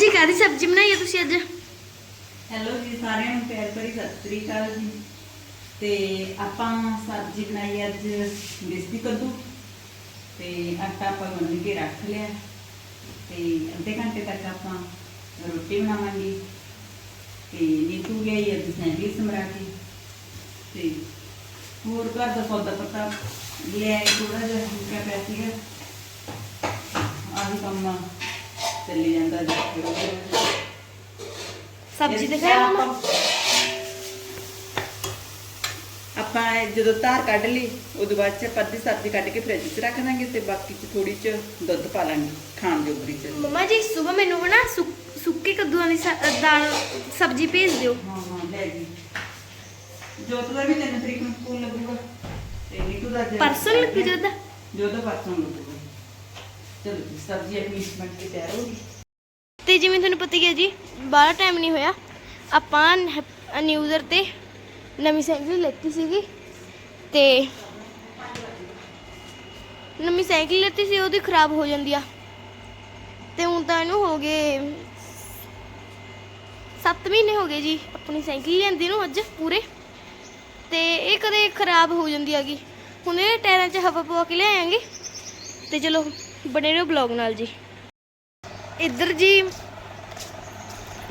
ਜੀ ਕਾਦੀ ਸਬਜ਼ੀ ਬਣਾਈ ਹੈ ਤੁਸੀਂ ਅੱਜ? ਹੈਲੋ ਜੀ, ਸਾਰਿਆਂ ਨੂੰ ਪਿਆਰ ਭਰੀ ਸਤਿ ਸ੍ਰੀ ਅਕਾਲ ਜੀ। ਤੇ ਆਪਾਂ ਸਬਜ਼ੀ ਬਣਾਈ ਅੱਜ ਦੇਸੀ ਕੱਦੂ। ਤੇ ਆਟਾ ਆਪਾਂ ਗੁੰਨ ਕੇ ਰੱਖ ਲਿਆ। ਤੇ ਅੱਧੇ ਘੰਟੇ ਤੱਕ ਆਪਾਂ ਰੋਟੀ ਬਣਾਵਾਂਗੇ। ਤੇ ਨੀਤੂ ਗਈ ਅੱਜ ਸੈਂਡਵਿਚ ਸਮਰਾ ਕੇ। ਤੇ ਹੋਰ ਘਰ ਦਾ ਸੌਦਾ ਪੱਤਾ ਲਿਆ ਥੋੜਾ ਜਿਹਾ ਮੁੱਕਿਆ ਪਿਆ ਸੀਗਾ। ਆਹੀ ਕੰਮ ਚੱਲੀ ਜਾਂਦਾ ਜੀ। ਸਬਜ਼ੀ ਇਸ ਦਿਖਾਇਆ ਆਪਾਂ- ਮਮਾ। ਆਪਾਂ ਇਹ ਜਦੋਂ ਧਾਰ ਕੱਢ ਲਈ ਉਦੋਂ ਬਾਅਦ ਚ ਆਪਾਂ ਅੱਧੀ ਸਬਜ਼ੀ ਕੱਢ ਕੇ ਫ੍ਰਿਜ 'ਚ ਰੱਖ ਦਾਂਗੇ ਤੇ ਬਾਕੀ ਚ ਥੋੜੀ ਚ ਦੁੱਧ ਪਾ ਲਾਂਗੇ ਖਾਣ ਜੋਗਰੀ ਚ ਮਮਾ ਜੀ ਸਵੇਰ ਮੈਨੂੰ ਨਾ ਸੁੱਕ- ਸੁੱਕੇ ਕੱਦੂਆਂ ਦੀ ਸ- ਦਾਲ ਸਬਜ਼ੀ ਭੇਜ ਦਿਓ। ਹਾਂ ਹਾਂ ਲੈ ਜੀ। ਜੋਤ ਦਾ ਵੀ ਤਿੰਨ ਤਰੀਕ ਨੂੰ ਸਕੂਲ ਲੱਗੂਗਾ। ਤੇ ਨੀਤੂ ਦਾ ਅੱਜ- ਪਰਸੋਂ ਲੱਗੀ ਜੋਤ ਦਾ? ਜੋਤ ਦਾ ਪਰਸੋਂ ਲੱਗੂਗਾ। ਚਲੋ ਸਬਜ਼ੀ ਆਪਣੀ ਬਣ ਕੇ ਤਿਆਰ ਹੋ ਗਈ। ਤੇ ਜਿਵੇਂ ਤੁਹਾਨੂੰ ਪਤਾ ਹੀ ਹੈ ਜੀ, ਬਾਹਲਾ ਟਾਈਮ ਨਹੀਂ ਹੋਇਆ। ਆਪਾਂ ਨਿਊਜ਼ਰ ਤੇ ਨਵੀਂ ਸਾਈਕਲ ਲੈਤੀ ਸੀਗੀ ਤੇ ਨਵੀਂ ਸਾਈਕਲ ਲੈਤੀ ਸੀ, ਉਹਦੀ ਖਰਾਬ ਹੋ ਜਾਂਦੀ ਆ। ਤੇ ਹੁਣ ਤਾਂ ਇਹਨੂੰ ਹੋ ਗਏ 7 ਮਹੀਨੇ ਹੋ ਗਏ ਜੀ, ਆਪਣੀ ਸਾਈਕਲ ਲਿਆਂਦੀ ਨੂੰ ਅੱਜ ਪੂਰੇ। ਤੇ ਇਹ ਕਦੇ ਖਰਾਬ ਹੋ ਜਾਂਦੀ ਹੈਗੀ। ਹੁਣ ਇਹ ਟਾਇਰਾਂ 'ਚ ਹਵਾ ਪਵਾ ਕੇ ਲਿਆਵਾਂਗੇ ਤੇ ਚਲੋ ਬਣੇ ਰਹੋ ਬਲੌਗ ਨਾਲ ਜੀ। ਇੱਧਰ ਜੀ,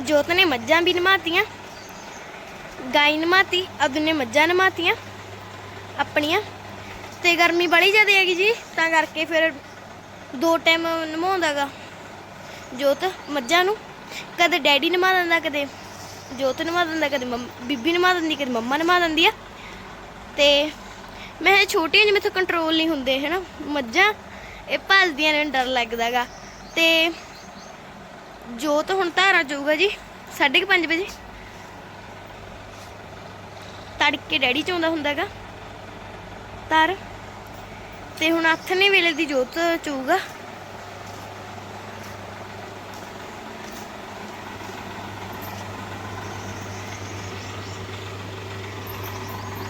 ਜੋਤ ਨੇ ਮੱਝਾਂ ਵੀ ਨਮਾਤੀਆਂ, ਗਾਈ ਨਮਾਤੀ, ਅਬਦੁਲ ਨੇ ਮੱਝਾਂ ਨਮਾਤੀਆਂ, ਆਪਣੀਆਂ। ਤੇ ਗਰਮੀ ਬੜੀ ਜ਼ਿਆਦਾ ਹੈਗੀ ਜੀ, ਤਾਂ ਕਰਕੇ ਫਿਰ ਦੋ ਟਾਈਮ ਨਮਾਉਂਦਾਗਾ ਜੋਤ ਮੱਝਾਂ ਨੂੰ। ਕਦੇ ਡੈਡੀ ਨਮਾ ਦਿੰਦਾ, ਕਦੇ ਜੋਤ ਨਮਾ ਦਿੰਦਾ, ਕਦੇ ਮੰਮ- ਬੀਬੀ ਨਮਾ ਦਿੰਦੀ, ਕਦੇ ਮੰਮਾ ਨਮਾ ਦਿੰਦੀ ਆ। ਤੇ ਮੈਂ ਇਹ ਛੋਟੀਆਂ ਜਿਵੇਂ ਮੈਥੋਂ ਕੰਟਰੋਲ ਨਹੀਂ ਹੁੰਦੇ, ਹੈਨਾ। ਮੱਝਾਂ ਇਹ ਭੱਜਦੀਆਂ ਨੇ ਡਰ ਲੱਗਦਾਗਾ ਤੇ ਜੋਤ ਹੁਣ ਧਾਰਾਂ ਜਾਊਗਾ ਜੀ 5:30 ਵਜੇ। ਤੜਕੇ ਡੈਡੀ ਚ ਆਉਂਦਾ ਹੁੰਦਾਗਾ ਧਾਰ। ਤੇ ਹੁਣ ਅੱਠਨੇ ਵੇਲੇ ਦੀ ਜੋਤ ਚੂਗਾ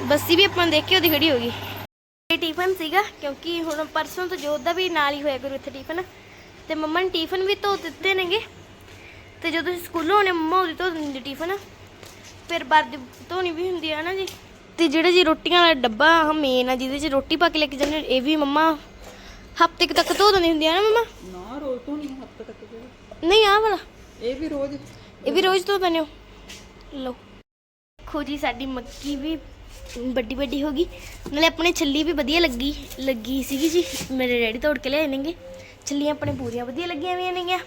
ਬੱਸੀ ਵੀ ਆਪਾਂ ਨੂੰ ਦੇਖ ਕੇ ਉਹਦੀ ਖੜੀ ਹੋ ਗਈ ਇਹ ਟਿਫਨ ਸੀਗਾ ਕਿਉਂਕਿ ਹੁਣ ਪਰਸੋਂ ਤੋਂ ਜੋਤ ਦਾ ਵੀ ਨਾਲ ਹੀ ਹੋਇਆ ਕਰੂ ਇੱਥੇ ਟਿਫਨ। ਤੇ ਮੰਮਾ ਨੇ ਟਿਫਨ ਵੀ ਧੋ ਦਿੱਤੇ ਨੇਗੇ। ਤੇ ਜਦੋਂ ਅਸੀਂ ਸਕੂਲੋਂ ਆਉਣੇ ਮੰਮਾ ਉਹਦੀ ਧੋ ਦਿੰਦੀ ਟਿਫਨ। ਫਿਰ ਬਰਦ ਧੋਣੀ ਵੀ ਹੁੰਦੀ ਆ ਨਾ ਜੀ। ਤੇ ਜਿਹੜਾ ਜੀ ਰੋਟੀਆਂ ਵਾਲਾ ਡੱਬਾ ਮੇਨ ਆ ਜਿਹਦੇ 'ਚ ਰੋਟੀ ਪਾ ਕੇ ਲੈ ਕੇ ਜਾਂਦੇ ਇਹ ਵੀ ਮੰਮਾ ਹਫ਼ਤੇ ਤੱਕ ਧੋ ਦਿੰਦੀ ਹੁੰਦੀ ਆ ਨਾ ਮੰਮਾ? ਨਾ ਰੋਜ਼ ਤੋਂ ਨਹੀਂ ਹੱਦ ਤੱਕ ਜਿਹੜਾ ਨਹੀਂ ਆਹ ਵਾਲਾ। ਇਹ ਵੀ ਰੋਜ਼। ਇਹ ਵੀ ਰੋਜ਼ ਧੋ ਦਿੰਦੇ ਹੋ। ਲਓ। ਜੀ ਸਾਡੀ ਮੱਕੀ ਵੀ ਵੱਡੀ ਵੱਡੀ ਹੋ ਗਈ। ਨਾਲੇ ਆਪਣੇ ਛੱਲੀ ਵੀ ਵਧੀਆ ਲੱਗੀ ਲੱਗੀ ਸੀਗੀ ਜੀ। ਮੇਰੇ ਡੈਡੀ ਤੋੜ ਕੇ ਲਿਆਏ ਨੇਗੇ। ਛੱਲੀਆਂ ਆਪਣੇ ਪੂਰੀਆਂ ਵਧੀਆ ਲੱਗੀਆਂ ਹੋਈਆਂ ਨੇਗੀਆਂ।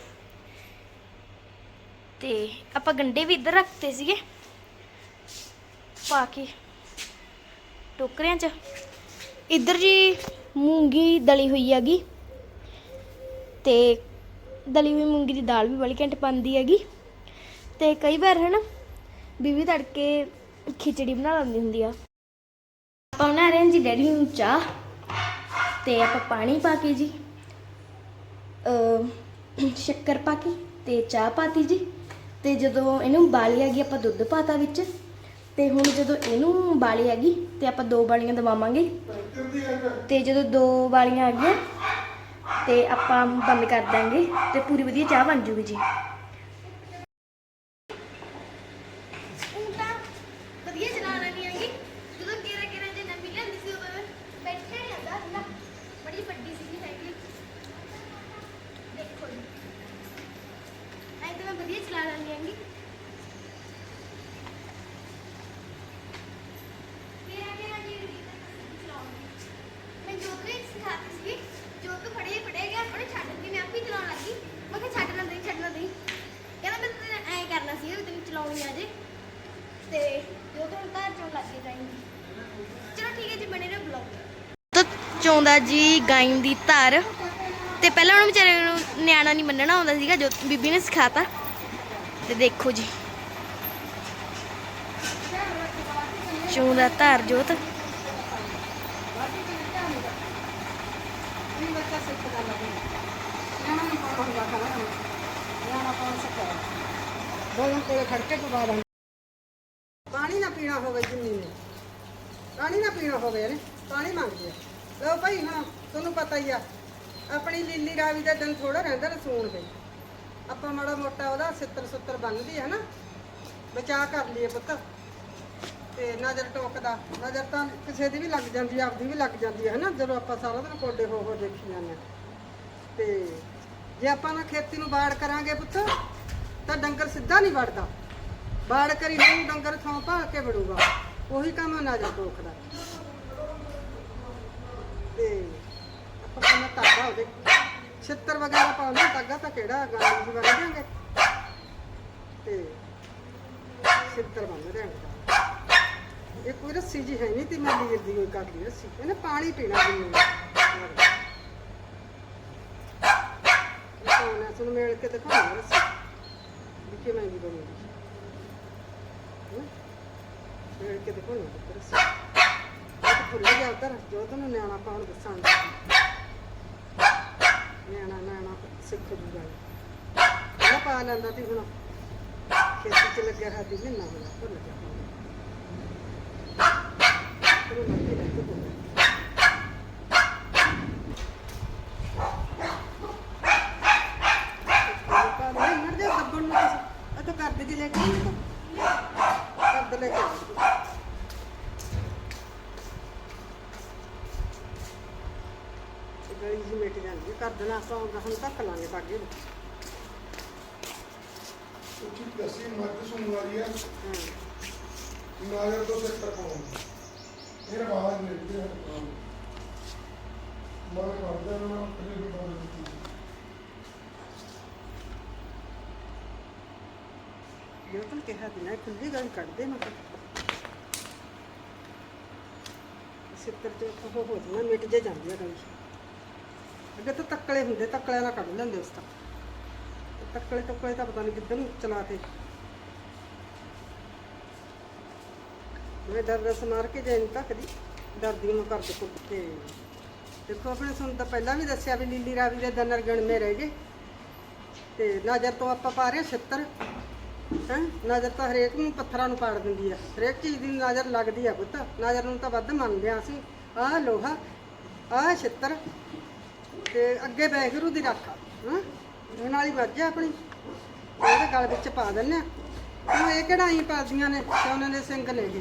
ਤੇ ਆਪਾਂ ਗੰਡੇ ਵੀ ਇੱਧਰ ਰੱਖਤੇ ਸੀਗੇ। ਪਾ ਕੇ ਟੋਕਰਿਆਂ 'ਚ। ਇੱਧਰ ਜੀ ਮੂੰਗੀ ਦਲੀ ਹੋਈ ਹੈਗੀ। ਤੇ ਦਲੀ ਹੋਈ ਮੂੰਗੀ ਦੀ ਦਾਲ ਵੀ ਬੜੀ ਘੰਟ ਪਾਉਂਦੀ ਹੈਗੀ। ਤੇ ਕਈ ਵਾਰ ਹੈ ਨਾ ਬੀਬੀ ਤੜਕੇ ਖਿਚੜੀ ਬਣਾ ਲੈਂਦੀ ਹੁੰਦੀ ਆ। ਆਪਾਂ ਬਣਾ ਰਹੇ ਹਾਂ ਜੀ ਡੈਡੀ ਨੂੰ ਚਾਹ ਤੇ ਆਪਾਂ ਪਾਣੀ ਪਾ ਕੇ ਜੀ ਅ ਸ਼ੱਕਰ ਪਾ ਕੇ ਤੇ ਚਾਹ ਪਾਤੀ ਜੀ। ਤੇ ਜਦੋਂ ਇਹਨੂੰ ਬਾਲੀ ਆ ਗਈ, ਆਪਾਂ ਦੁੱਧ ਪਾਤਾ ਵਿੱਚ। ਤੇ ਹੁਣ ਜਦੋਂ ਇਹਨੂੰ ਬਾਲੀ ਆ ਗਈ, ਤੇ ਆਪਾਂ ਦੋ ਬਾਲੀਆਂ ਦਵਾਵਾਂਗੇ। ਤੇ ਜਦੋਂ ਦੋ ਬਾਲੀਆਂ ਆ ਗਈਆਂ, ਤੇ ਆਪਾਂ ਬੰਦ ਕਰ ਦਾਂਗੇ ਤੇ ਪੂਰੀ ਵਧੀਆ ਚਾਹ ਬਣ ਜੂਗੀ ਜੀ ਤਾਂ ਵਧੀਆ ਚਲਾ ਲੈਣੀ ਆਂਗੀ ਜਦੋਂ ਕਿਰੇ ਕਿਰੇ ਜੇ ਨਵੀਂ ਲੈਂਦੀ ਸੀ ਉਦੋਂ ਬੈਠਿਆ ਨਹੀਂ ਜਾਂਦਾ ਹੁੰਦਾ ਬੜੀ ਵੱਡੀ ਸੀ ਸਾਈਕਲ ਦੇਖੋ ਜੀ ਐਂ ਤਾਂ ਮੈਂ ਵਧੀਆ ਚਲਾ ਲੈਣੀ ਆਂਗੀ ਕਿਹੜਾ ਕਿਹੜਾ ਜੀ ਚਲਾਉਂਗੀ ਮੈਂ ਜੋਤ ਨੇ ਸਿਖਾਤੀ ਸੀ ਜੋਤ ਫੜੇ ਫੜੇ ਗਿਆ ਉਹਨੇ ਛੱਡ ਦਿੱਤੀ ਮੈਂ ਆਪੇ ਹੀ ਚਲਾਉਣ ਲੱਗੀ ਮੈਂ ਕਿਹਾ ਛੱਡ ਨਾ ਦੇ ਛੱਡ ਨਾ ਦੇ ਕਹਿੰਦਾ ਮੈਂ ਤੈਨੂੰ ਐਂ ਕਰਨਾ ਸੀ ਵੀ ਤੈਨੂੰ ਚਲਾਉਣੀ ਆ ਜੇ ਤੇ ਜੋ ਤੋਂ ਤਾਂ ਚੋਂ ਲੱਗ ਜਾਏਗੀ। ਚਲੋ ਠੀਕ ਹੈ ਜੀ ਬਣੇ ਰਹੋ ਬਲੌਗ ਤਾਂ। ਚੋਂਦਾ ਜੀ ਗਾਈਂ ਦੀ ਧਾਰ। ਤੇ ਪਹਿਲਾਂ ਉਹਨੂੰ ਵਿਚਾਰੇ ਨੂੰ ਨਿਆਣਾ ਨਹੀਂ ਮੰਨਣਾ ਆਉਂਦਾ ਸੀਗਾ ਜੋ ਬੀਬੀ ਨੇ ਸਿਖਾਤਾ। ਤੇ ਦੇਖੋ ਜੀ। ਚੋਂਦਾ ਧਾਰ ਜੋਤ। ਕੋਲੇ ਖੜ ਕੇ ਪਵਾ ਦਾਂਗੇ ਪੀਣਾ ਹੋਵੇ ਜਿੰਨੀ ਨੇ ਪਾਣੀ ਨਾ ਪੀਣਾ ਹੋਵੇ ਨੇ ਪਾਣੀ ਮੰਗਦੇ ਆ। ਲਓ ਭਾਈ ਹੁਣ ਤੁਹਾਨੂੰ ਪਤਾ ਹੀ ਆ, ਆਪਣੀ ਲੀਲੀ ਰਾਵੀ ਦਾ ਦਿਨ ਥੋੜਾ ਰਹਿੰਦਾ ਰਸੂਣ ਦੇ ਆਪਾਂ ਮਾੜਾ ਮੋਟਾ ਉਹਦਾ ਸਿੱਤਰ ਸੁੱਤਰ ਬੰਨਦੀ ਹੈ ਨਾ ਬਚਾ ਕਰ ਲਈਏ ਪੁੱਤ। ਤੇ ਨਜ਼ਰ ਟੋਕਦਾ, ਨਜ਼ਰ ਤਾਂ ਕਿਸੇ ਦੀ ਵੀ ਲੱਗ ਜਾਂਦੀ ਹੈ ਆਪਦੀ ਵੀ ਲੱਗ ਜਾਂਦੀ ਹੈ ਨਾ ਜਦੋਂ ਆਪਾਂ ਸਾਰਾ ਦਿਨ ਕੋਡੇ ਹੋ ਹੋ ਦੇਖੀ ਜਾਂਦੇ ਤੇ ਜੇ ਆਪਾਂ ਨਾ ਖੇਤੀ ਨੂੰ ਬਾੜ ਕਰਾਂਗੇ ਪੁੱਤ, ਤਾਂ ਡੰਗਰ ਸਿੱਧਾ ਨਹੀਂ ਵੜਦਾ ਬਾੜ ਕਰੀ ਨੂੰ ਡੰਗਰ ਥਾਂ ਭਾਲ ਕੇ ਵੜੂਗਾ। ਉਹੀ ਕੰਮ ਨਜ਼ਰ ਟੋਕਦਾ ਤੇ ਆਪਾਂ ਕਹਿੰਦਾ ਤਾਗਾ ਉਹਦੇ। ਛਿੱਤਰ ਵਗੈਰਾ ਪਾਉਂਦੇ ਤਾਗਾ ਤਾਂ ਕਿਹੜਾ ਗਾਂ ਦੀ ਬਣ ਤੇ ਛਿੱਤਰ ਬੰਨ ਦੇਣਗੇ ਇਹ ਕੋਈ ਰੱਸੀ ਜੀ ਹੈ ਨਹੀਂ, ਤੇ ਮੈਂ ਲੀਰ ਦੀ ਕੋਈ ਕਰ ਲਈ ਰੱਸੀ। ਇਹਨੇ ਪਾਣੀ ਪੀਣਾ ਜਿੰਨੀ ਕੋਨਾ ਸੁਣ ਮੇਲ ਕੇ ਦਿਖਾਉਣਾ ਰੱਸੀ, ਵੀ ਕਿਵੇਂ ਦੀ ਬਣੂਗੀ। ਮੇਲ ਕੇ ਦਿਖਾਉਣੀ ਪੁੱਤ ਰੱਸੀ ਭੁੱਲ ਗਿਆ ਉਧਰ, ਜੋ ਤੈਨੂੰ ਨਿਆਣਾ ਪਾਉਣ ਦੱਸਾਂਗਾ। ਨਿਆਣਾ ਨਿਆਣਾ, ਸਿੱਖ ਜੂਗਾ ਇਹ ਪਾ ਲੈਂਦਾ ਤੀ ਹੁਣ। ਖੇਤੀ ਚ ਲੱਗਿਆ ਹੈ ਮਹੀਨਾ ਹੋਇਆ, ਭੁੱਲ ਗਿਆ। ਤੈਨੂੰ ਲੱਗੇ ਲੱਗੇ ਭੁੱਲ ਗਿਆ ਮਰ ਜਾ ਦੱਬਣ ਨੂੰ ਤੁਸੀਂ ਇਹ ਤਾਂ ਕਰਦੇ ਜੀ ਲੈ ਕੇ ਆਈ ਤੂੰ ਕਰਦੇ ਲੈ ਕੇ ਆਈ ਤੂੰ। ਤੇ ਗਲੀ ਜੀ ਮਿਟ ਜਾਂਦੀ ਹੈ। ਕਰ ਦੇਣਾ ਆਪਾਂ ਹੁਣ ਤੱਕ ਲਾਂਗੇ ਬਾਗੇ ਨੂੰ ਉੱਚੀ ਦਸੀ ਮੱਧ ਸੁਣਵਾਰੀ ਆ ਹਾਂ। ਨਾਲੇ ਤੋਂ ਸੈਕਟਰ ਪਾਉਂਦਾ ਇਹ ਆਵਾਜ਼ ਮਿਲਦੀ ਹੈ। ਮੈਂ ਕਰਦਾ ਨਾ ਕਦੇ ਵੀ ਬਾਤ ਨਹੀਂ ਇਹ ਤਾਂ ਕਿਹਾ ਦੀ ਨਾ ਖੁੱਲੀ ਗੱਲ ਕੱਢਦੇ ਮੈਂ ਸਿੱਤਰ ਤੇ ਉਹ ਹੋ ਜਾਣਾ ਮਿਟ ਜੇ ਜਾਂਦੀ ਗਲੀ। ਅੱਗੇ ਤਾਂ ਤੱਕਲੇ ਹੁੰਦੇ, ਤੱਕਲਿਆਂ ਨਾਲ ਕੱਢ ਲੈਂਦੇ ਉਸ ਤਾਂ ਤੱਕਲੇ ਤੱਕਲੇ ਤਾਂ ਪਤਾ ਨਹੀਂ ਕਿੱਧਰ ਨੂੰ ਚਲਾ ਤੇ। ਮੈਂ ਡਰ ਰਸ ਮਾਰ ਕੇ ਜੇ ਨਹੀਂ ਤੱਕਦੀ ਡਰਦੀ ਮੈਂ ਕਰ ਦੇ ਤੇ ਦੇਖੋ, ਆਪਣੇ ਸੁਣ ਤਾਂ ਪਹਿਲਾਂ ਵੀ ਦੱਸਿਆ ਵੀ ਲੀਲੀ ਰਾਵੀ ਦੇ ਦਨਰ ਗਣਮੇ ਰਹਿ ਗਏ। ਤੇ ਨਜ਼ਰ ਤੋਂ ਆਪਾਂ ਪਾ ਰਹੇ 76 ਹੈਂ? ਨਜ਼ਰ ਤਾਂ ਹਰੇਕ ਨੂੰ ਪੱਥਰਾਂ ਨੂੰ ਪਾੜ ਦਿੰਦੀ ਆ। ਹਰੇਕ ਚੀਜ਼ ਦੀ ਨਜ਼ਰ ਲੱਗਦੀ ਆ ਪੁੱਤ। ਨਜ਼ਰ ਨੂੰ ਤਾਂ ਵੱਧ ਮੰਨਦੇ ਆ ਅਸੀਂ। ਆਹ ਲੋਹਾ, ਆਹ ਛਿੱਤਰ ਤੇ ਅੱਗੇ ਵਾਹਿਗੁਰੂ ਦੀ ਰੱਖ ਹਾਂ? ਉਹਨਾਂ ਵਾਲੀ ਵੱਜ ਆਪਣੀ। ਉਹਦੇ ਗਲ ਵਿੱਚ ਪਾ ਦਿੰਨੇ ਆ। ਹੁਣ ਇਹ ਕਢਾਈ ਪਾਦੀਆਂ ਨੇ ਤੇ ਦੇ ਸਿੰਘ ਨੇ ਇਹ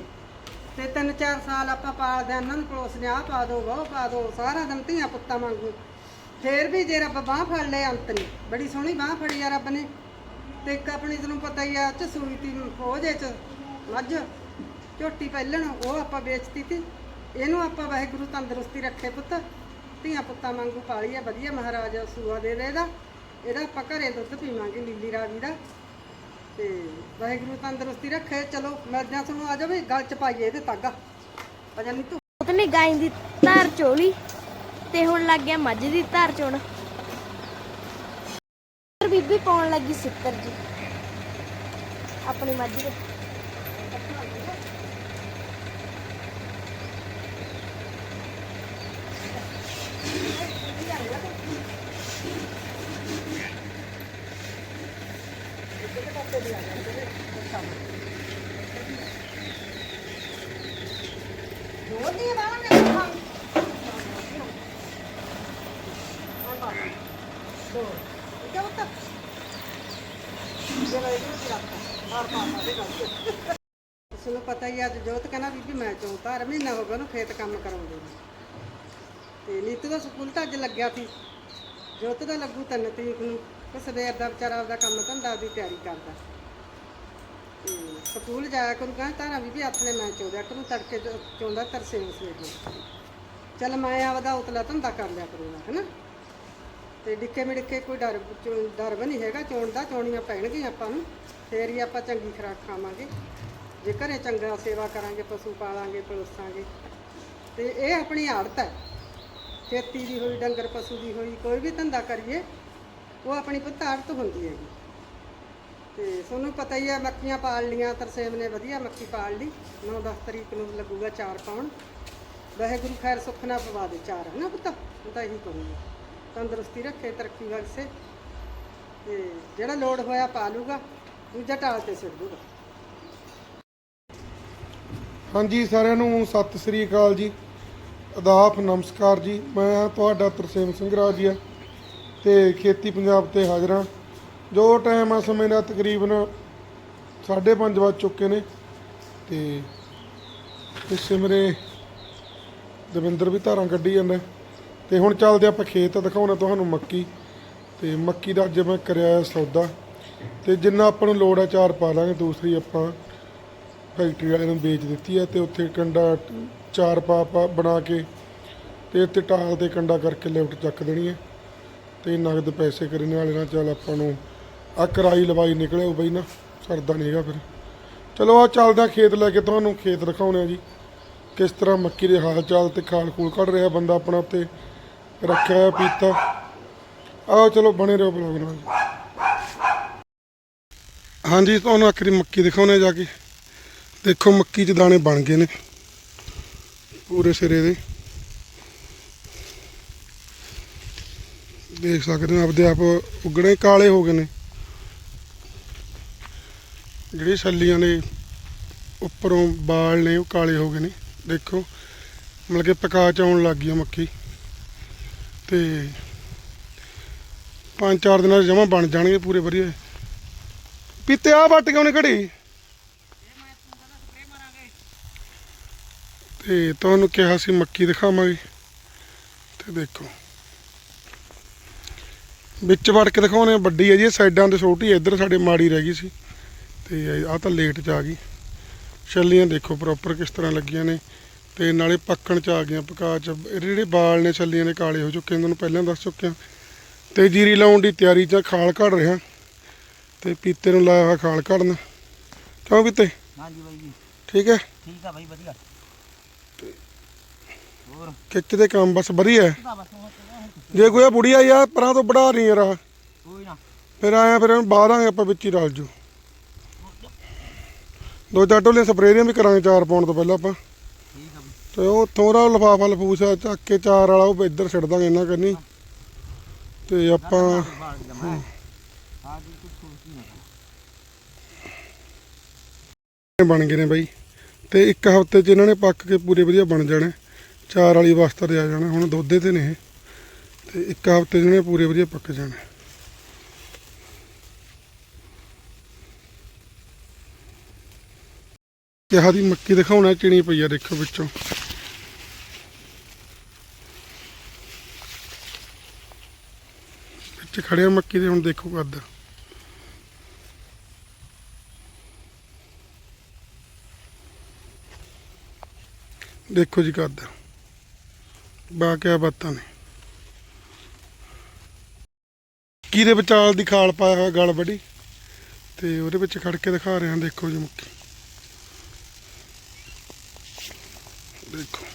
ਤੇ ਤਿੰਨ ਚਾਰ ਸਾਲ ਆਪਾਂ ਪਾਲਦੇ ਇਹਨਾਂ ਨੂੰ ਪਲੋਸਨੇ ਆ ਪਾ ਦੋ ਉਹ ਪਾ ਦੋ, ਸਾਰਾ ਦਿਨ ਧੀਆਂ ਪੁੱਤਾਂ ਵਾਂਗੂ। ਫੇਰ ਵੀ ਜੇ ਰੱਬ ਬਾਹ ਫੜ ਲਏ ਅੰਤ ਨੇ। ਬੜੀ ਸੋਹਣੀ ਬਾਹ ਫੜੀ ਆ ਰੱਬ ਨੇ। ਤੇ ਇੱਕ ਆਪਣੀ ਤੈਨੂੰ ਪਤਾ ਹੀ ਆ ਚ ਸੂਈ ਤੀ ਫੌਜੇ ਚ ਮੱਝ ਝੋਟੀ ਪਹਿਲਣ, ਉਹ ਆਪਾਂ ਵੇਚਤੀ ਤੀ। ਇਹਨੂੰ ਆਪਾਂ ਵਾਹਿਗੁਰੂ ਤੰਦਰੁਸਤੀ ਰੱਖੇ ਪੁੱਤ। ਧੀਆਂ ਪੁੱਤਾਂ ਵਾਂਗੂ ਪਾਲੀ ਆ, ਵਧੀਆ ਮਹਾਰਾਜ ਸੂਆ ਦੇ ਦੇ ਇਹਦਾ। ਇਹਦਾ ਆਪਾਂ ਘਰੇ ਦੁੱਧ ਪੀਵਾਂਗੇ ਲੀਲੀ ਰਾਵੀ ਦਾ। ਤੇ ਵਾਹਿਗੁਰੂ ਤੰਦਰੁਸਤੀ ਰੱਖੇ। ਚਲੋ ਮਿਲਦਿਆਂ ਤੁਹਾਨੂੰ ਆ ਜਾਵੇ, ਗਲ ਚ ਪਾਈਏ ਇਹਦੇ ਤਾਗਾ ਅਜਾ ਨਹੀਂ ਤੂੰ ਉਹਨੇ ਗਾਂ ਦੀ ਧਾਰ ਚੋਲੀ, ਤੇ ਹੁਣ ਲੱਗ ਗਿਆ ਮੱਝ ਦੀ ਧਾਰ ਚੋਣ। ਬੀਬੀ ਪਾਉਣ ਲੱਗੀ ਸਿੱਤਰ ਜੀ। ਆਪਣੀ ਮੱਝ ਦੇ ਦੋ ਦੀ ਬਾਹਰ ਨਿਕਲ ਹਾਂ ਦੋ ਇਹ ਕਿਆ ਬਤਾ ਜੇ ਲੈ ਕੇ ਰੱਖਾ ਮਾਰ ਮਾਰ ਦੇ ਗੱਲ ਤੁਹਾਨੂੰ ਪਤਾ ਹੀ ਅੱਜ ਜੋਤ ਕਹਿੰਦਾ ਬੀਬੀ ਮੈਂ ਚੋਂ ਹਰ ਮਹੀਨਾ ਹੋ ਗਿਆ ਉਹਨੂੰ ਖੇਤ ਕੰਮ ਕਰਾਉਂਦੇ ਨੂੰ। ਤੇ ਨੀਤੂ ਦਾ ਸਕੂਲ ਤਾਂ ਅੱਜ ਲੱਗਿਆ ਸੀ। ਜੋਤ ਦਾ ਲੱਗੂ ਤਿੰਨ ਤਰੀਕ ਨੂੰ। ਤੇ ਸਵੇਰ ਦਾ ਵਿਚਾਰਾ ਆਪਦਾ ਕੰਮ ਧੰਦਾ ਦੀ ਤਿਆਰੀ ਕਰਦਾ। ਤੇ ਸਕੂਲ ਜਾਇਆ ਕਰੂ ਕਹਿੰਦਾ ਵੀ ਬੀਬੀ ਆਪਣੇ ਮੈਂ ਚੋਦਿਆ ਕਰੂੰ, ਤੜਕੇ ਚੋਂਦਾ ਤਰਸੇ ਉਸ ਵੇਲੇ। ਚੱਲ ਮੈਂ ਆਪਦਾ ਉਤਲਾ ਧੰਦਾ ਕਰ ਲਿਆ ਕਰੂੰਗਾ, ਹੈਨਾ? ਤੇ ਡਿੱਕੇ ਮਿੜਕੇ ਕੋਈ ਡਰ, ਚੋਂ- ਡਰ ਵੀ ਨਹੀਂ ਹੈਗਾ ਚੋਣ ਦਾ ਚੋਣੀਆਂ ਪੈਣਗੀਆਂ ਆਪਾਂ ਨੂੰ, ਫੇਰ ਹੀ ਆਪਾਂ ਚੰਗੀ ਖੁਰਾਕ ਖਾਵਾਂਗੇ। ਜੇ ਘਰੇ ਚੰਗਾ ਸੇਵਾ ਕਰਾਂਗੇ, ਪਸ਼ੂ ਪਾਲਾਂਗੇ ਪਲੋਸਾਂਗੇ ਤੇ ਇਹ ਆਪਣੀ ਆੜਤ ਹੈ। ਖੇਤੀ ਦੀ ਹੋਈ, ਡੰਗਰ ਪਸ਼ੂ ਦੀ ਹੋਈ, ਕੋਈ ਵੀ ਧੰਦਾ ਕਰੀਏ ਉਹ ਆਪਣੀ ਪੁੱਤ ਆੜਤ ਹੁੰਦੀ ਹੈਗੀ। ਤੇ ਤੁਹਾਨੂੰ ਪਤਾ ਹੀ ਹੈ ਮੱਖੀਆਂ ਪਾਲ ਲੀਆਂ ਤਰਸੇਮ ਨੇ ਵਧੀਆ ਮੱਖੀ ਪਾਲ ਲਈ। 9-10 ਤਰੀਕ ਨੂੰ ਲੱਗੂਗਾ ਚਾਰ ਪਾਉਣ। ਵਾਹਿਗੁਰੂ ਖੈਰ ਸੁੱਖ ਨਾ ਪਵਾ ਦੇ ਚਾਰ, ਹੈ ਨਾ ਪੁੱਤ? ਉਹ ਤਾਂ ਇਹੀ ਕਹੂੰਗੀ। ਤੰਦਰੁਸਤੀ ਰੱਖੇ, ਤਰੱਕੀ ਬਖਸ਼ੇ। ਤੇ ਜਿਹੜਾ ਲੋੜ ਹੋਇਆ ਪਾ ਲੂਗਾ ਦੂਜਾ ਟਾਲ ਤੇ ਸਿੱਟ ਦੂਗਾ। ਹਾਂਜੀ, ਸਾਰਿਆਂ ਨੂੰ ਸਤਿ ਸ੍ਰੀ ਅਕਾਲ ਜੀ। ਆਦਾਬ ਨਮਸਕਾਰ ਜੀ। ਮੈਂ ਤੁਹਾਡਾ ਤਰਸੇਮ ਸਿੰਘ ਰਾਜੀਆ। ਤੇ ਖੇਤੀ ਪੰਜਾਬ ਤੇ ਹਾਜ਼ਰਾਂ ਜੋ ਟਾਈਮ ਆ ਸਮੇਂ ਦਾ ਤਕਰੀਬਨ 5:30 ਵੱਜ ਚੁੱਕੇ ਨੇ ਤੇ ਪਿੱਛੇ ਮੇਰੇ ਦਵਿੰਦਰ ਵੀ ਧਾਰਾਂ ਕੱਢੀ ਜਾਂਦਾ ਤੇ ਹੁਣ ਚੱਲਦੇ ਆਪਾਂ ਖੇਤ, ਦਿਖਾਉਣਾ ਤੁਹਾਨੂੰ ਮੱਕੀ। ਤੇ ਮੱਕੀ ਦਾ ਅੱਜ ਮੈਂ ਕਰਿਆ ਸੌਦਾ। ਤੇ ਜਿੰਨਾ ਆਪਾਂ ਨੂੰ ਲੋੜ ਹੈ ਚਾਰ ਪਾ ਲਾਂਗੇ, ਦੂਸਰੀ ਆਪਾਂ ਫੈਕਟਰੀ ਵਾਲਿਆਂ ਨੂੰ ਵੇਚ ਦਿੱਤੀ ਹੈ ਤੇ ਉੱਥੇ ਕੰਡਾ ਚਾਰ ਪਾ ਪਾ ਬਣਾ ਕੇ ਤੇ ਇੱਥੇ ਟਾਲ ਤੇ ਕੰਡਾ ਕਰਕੇ ਲਿਫਟ ਚੱਕ ਦੇਣੀ ਹੈ। ਤੇ ਨਗਦ ਪੈਸੇ ਕਰੇ ਨਾਲ ਇਹਨਾਂ ਚੱਲ ਆਪਾਂ ਨੂੰ ਆ ਕਰਾਈ ਲਵਾਈ ਨਿਕਲਿਓ ਬਈ ਨਾ, ਸਰਦਾ ਨਹੀਂ ਹੈਗਾ ਫਿਰ। ਚਲੋ ਆ ਚੱਲਦਾ ਖੇਤ ਲੈ ਕੇ, ਤੁਹਾਨੂੰ ਖੇਤ ਦਿਖਾਉਣੇ ਆ ਜੀ। ਕਿਸ ਤਰ੍ਹਾਂ ਮੱਕੀ ਦੇ ਹਾਲ ਚਾਲ ਤੇ ਖਾਲ ਖੂਲ ਕੱਢ ਰਿਹਾ ਬੰਦਾ ਆਪਣਾ ਉੱਤੇ ਰੱਖਿਆ ਹੋਇਆ ਪੀਤਾ। ਆਓ ਚਲੋ ਬਣੇ ਰਹੋ ਬਲੌਗ ਨਾਲ। ਹਾਂਜੀ, ਤੁਹਾਨੂੰ ਆਖਰੀ ਮੱਕੀ ਦਿਖਾਉਣੇ ਜਾ ਕੇ। ਦੇਖੋ ਮੱਕੀ 'ਚ ਦਾਣੇ ਬਣ ਗਏ ਨੇ। ਪੂਰੇ ਸਿਰੇ ਦੇ। ਦੇਖ ਸਕਦੇ ਹੋ, ਆਪਦੇ ਆਪ ਉਗਣੇ ਕਾਲੇ ਹੋ ਗਏ ਨੇ। ਜਿਹੜੀ ਛੱਲੀਆਂ ਨੇ, ਉੱਪਰੋਂ ਬਾਲ ਨੇ, ਉਹ ਕਾਲੇ ਹੋ ਗਏ ਨੇ। ਦੇਖੋ, ਮਤਲਬ ਕਿ ਪਕਾ ਚ ਆਉਣ ਲੱਗ ਗਈ ਆ ਮੱਕੀ ਤੇ ਪੰਜ ਚਾਰ ਦਿਨਾਂ 'ਚ ਜਮਾ ਬਣ ਜਾਣਗੇ ਪੂਰੇ ਵਧੀਆ। ਪੀਤੇ ਆ ਵੱਟ ਕੇ ਉਹਨੇ ਘੜੀ? ਤੇ ਤੁਹਾਨੂੰ ਕਿਹਾ ਸੀ ਮੱਕੀ ਦਿਖਾਵਾਂਗੇ। ਤੇ ਦੇਖੋ। ਵਿੱਚ ਵੜ ਕੇ ਦਿਖਾਉਣੇ ਵੱਡੀ ਹੈ ਜੀ ਸਾਈਡਾਂ ਤੇ ਛੋਟੀ ਇੱਧਰ ਸਾਡੇ ਮਾੜੀ ਰਹਿ ਗਈ ਸੀ। ਤੇ ਆ ਤਾਂ ਲੇਟ ਚ ਆ ਗਈ। ਛੱਲੀਆਂ ਦੇਖੋ ਪ੍ਰੋਪਰ ਕਿਸ ਤਰ੍ਹਾਂ ਲੱਗੀਆਂ ਨੇ। ਤੇ ਨਾਲੇ ਪੱਕਣ ਚ ਆ ਗਈਆਂ ਪਕਾ ਚ। ਜਿਹੜੇ ਬਾਲ ਨੇ ਛੱਲੀਆਂ ਦੇ ਕਾਲੇ ਹੋ ਚੁੱਕੇ ਨੇ ਤੁਹਾਨੂੰ ਪਹਿਲਾਂ ਦੱਸ ਚੁੱਕਿਆ। ਤੇ ਜੀਰੀ ਲਾਉਣ ਦੀ ਤਿਆਰੀ ਚ ਖਾਲ ਕੱਢ ਰਿਹਾ। ਤੇ ਪੀਤੇ ਨੂੰ ਲਾਇਆ ਹੋਇਆ ਖਾਲ ਕੱਢਣ ਕਿਉਂ ਪੀਤੇ? ਹਾਂਜੀ ਬਾਈ ਜੀ। ਠੀਕ ਹੈ? ਠੀਕ ਆ ਬਾਈ ਵਧੀਆ। ਹੋਰ ਖਿੱਚ ਦੇ ਕੰਮ ਬਸ ਵਧੀਆ ਹੈ? ਜੇ ਕੋਈ ਆ ਬੁੜੀਆ ਯਾਰ ਪਰਾਂ ਤੋਂ ਵੜਾ ਰਹੀ ਯਾਰ ਆਹ। ਕੋਈ ਨਾ। ਫਿਰ ਆਇਆ ਫਿਰ ਇਹਨੂੰ ਬਾਹਰਾਂਗੇ ਆਪਾਂ ਵਿੱਚ ਹੀ ਰਲ ਜੂ ਦੋ ਚਾਰ ਟੋਲੇ ਸਪਰੇਅ ਵੀ ਕਰਾਂਗੇ ਚਾਰ ਪਾਉਣ ਤੋਂ ਪਹਿਲਾਂ ਆਪਾਂ। ਠੀਕ ਆ ਬਾਈ। ਤੇ ਉਹ ਥੋੜਾ ਲਫਾਫਾ ਲਫੂਸਾ ਚੱਕ ਕੇ ਚਾਰ ਵਾਲਾ ਉਹ ਇੱਧਰ ਛੱਡ ਦਾਂਗੇ ਇਹਨਾਂ ਕਰਨੀ ਤੇ ਆਪਾਂ ਬਾੜ ਜਮਾ ਆ ਜੀ ਕੁਝ ਸੋਚੀ ਨਾ ਬਣ ਗਏ ਨੇ ਬਾਈ। ਤੇ ਇੱਕ ਹਫ਼ਤੇ 'ਚ ਇਹਨਾਂ ਨੇ ਪੱਕ ਕੇ ਪੂਰੇ ਵਧੀਆ ਬਣ ਜਾਣੇ। ਚਾਰ ਵਾਲੀ ਤੇ ਆ ਜਾਣਾ। ਹੁਣ ਦੋਧੇ ਤੇ ਨੇ ਇਹ। ਤੇ ਇੱਕ ਹਫ਼ਤੇ 'ਚ ਪੂਰੇ ਵਧੀਆ ਪੱਕ ਜਾਣੇ। ਕਿਹਾ ਦੀ ਮੱਕੀ ਦਿਖਾਉਣਾ, ਚਿਣੀ ਪਈ ਆ ਦੇਖੋ ਵਿੱਚੋਂ। ਵਿੱਚ ਖੜਿਆ ਮੱਕੀ ਦੇ, ਹੁਣ ਦੇਖੋ ਕੱਦ ਦੇਖੋ ਜੀ ਕੱਦ ਬਾ ਕਿਆ ਬਾਤਾਂ ਨੇ। ਕੀ ਦੇ ਵਿਚਾਲ ਦੀ ਖਾਲ ਪਾਇਆ ਹੋਇਆ ਗਲ ਵੱਡੀ ਤੇ ਉਹਦੇ ਵਿੱਚ ਖੜ ਕੇ ਦਿਖਾ ਰਿਹਾ ਦੇਖੋ ਜੀ ਮੁੱਕੀ। ਦੇਖੋ।